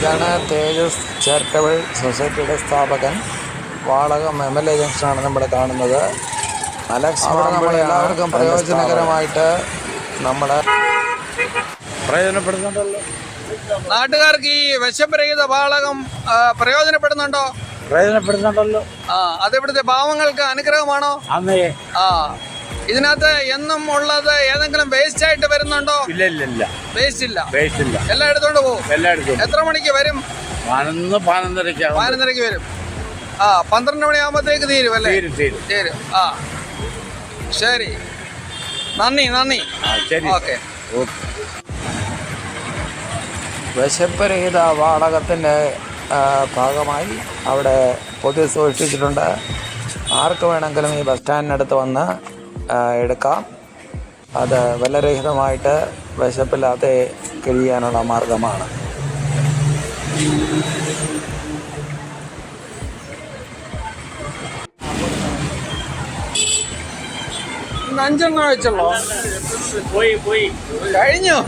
ഇതാണ് തേജസ് ചാരിറ്റബിൾ സൊസൈറ്റിയുടെ സ്ഥാപകൻ. വാളകം എം എൽ എ ജംഗ്ഷനാണ് നമ്മൾ കാണുന്നത്. അലക്സ് അവിടെ നമ്മൾ എല്ലാവർക്കും പ്രയോജനകരമായിട്ട് നമ്മുടെ പ്രയോജനപ്പെടുന്നുണ്ടല്ലോ. നാട്ടുകാർക്ക് ഈ വിശപ്പരഹിത വാളകം പ്രയോജനപ്പെടുന്നുണ്ടോ? പ്രയോജനപ്പെടുന്നുണ്ടല്ലോ. ആ അതിവിടുത്തെ പാവങ്ങൾക്ക് അനുഗ്രഹമാണോ? അന്നേ ആ. ഇതിനകത്ത് എന്നും ഉള്ളത് ഏതെങ്കിലും വേസ്റ്റ് ആയിട്ട് വരുന്നുണ്ടോ? ഇല്ല ഇല്ല ഇല്ല. വേസ്റ്റ് ഇല്ല. വേസ്റ്റ് ഇല്ല. എല്ലാം എടുത്തോണ്ട് പോകും. എല്ലായിടത്തും എത്ര മണിക്ക് വരും? പതിനൊന്ന് പതിനൊന്നരക്ക് പതിനൊന്നരക്ക് വരും. ആ പന്ത്രണ്ട് മണിയാകുമ്പോഴത്തേക്ക് തീരും അല്ലേ? തീരും തീരും. തീരും. ആ. ശരി. നന്ദി നന്ദി. ശരി. ഓക്കെ. വിശപ്പരഹിത വാടകത്തിന്റെ ഭാഗമായി അവിടെ പൊതു സൂക്ഷിച്ചിട്ടുണ്ട്. ആർക്ക് വേണമെങ്കിലും ഈ ബസ് സ്റ്റാൻഡിനടുത്ത് വന്ന് എടുക്കാം. അത് വിലരഹിതമായിട്ട് വിശപ്പില്ലാതെ കഴിയാനുള്ള മാർഗമാണ്. അഞ്ചെണ്ണം വെച്ചുള്ളൂ പോയി പോയി. കഴിഞ്ഞു.